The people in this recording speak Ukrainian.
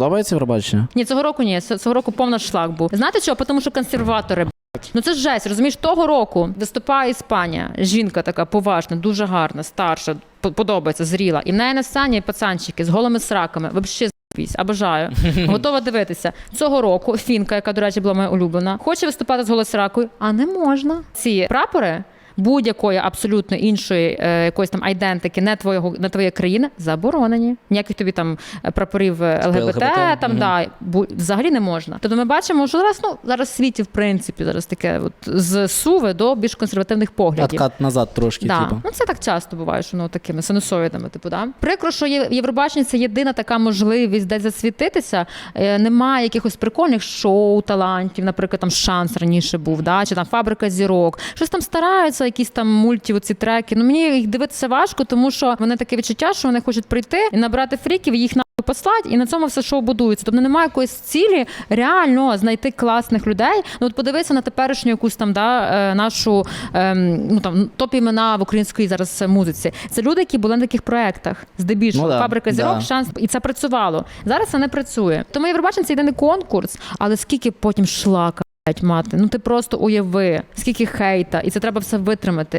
подобається Євробачення? Ні, цього року ні. Ц- Цього року повна шлак був. Знаєте чого? Тому що консерватори. блядь. Ну це ж жесть, розумієш, того року виступає Іспанія. Жінка така поважна, дуже гарна, старша, по- подобається, зріла. І в неї на сцені пацанчики з голими сраками. Взагалі з***сь, обожаю. Готова дивитися. Цього року фінка, яка, до речі, була моя улюблена, хоче виступати з голосракою, а не можна. Ці прапори. Будь-якої абсолютно іншої е, якоїсь там айдентики, не твоєго не твоєї країни, заборонені. Ніяких тобі там е, прапорів е, ЛГБТ, ЛГБТ, там мгм. да бу- взагалі не можна. Тобто ми бачимо, що зараз ну зараз в світі в принципі зараз таке от з суви до більш консервативних поглядів. Откат назад трошки, Да. типу. Ну це так часто буває, що ну такими синусоїдами, типу, да. Прикро, що Євробачення це єдина така можливість десь засвітитися. Немає якихось прикольних шоу, талантів, наприклад, там шанс раніше був, да, чи там фабрика зірок. Щось там стараються, якісь там мульті, оці треки. Ну мені їх дивитися важко, тому що вони таке відчуття, що вони хочуть прийти і набрати фріків, їх на послати, і на цьому все шоу будується. Тобто немає якоїсь цілі реально знайти класних людей. Ну от подивися на теперішню якусь там да, е, нашу ем, ну там топ імена в українській зараз музиці. Це люди, які були на таких проектах, здебільшого Ну да, фабрика зірок, да. шанс, і це працювало. Зараз це не працює. Тому Євробачення це єдиний конкурс, але скільки потім шлака. Мати, ну ти просто уяви, скільки хейта, і це треба все витримати.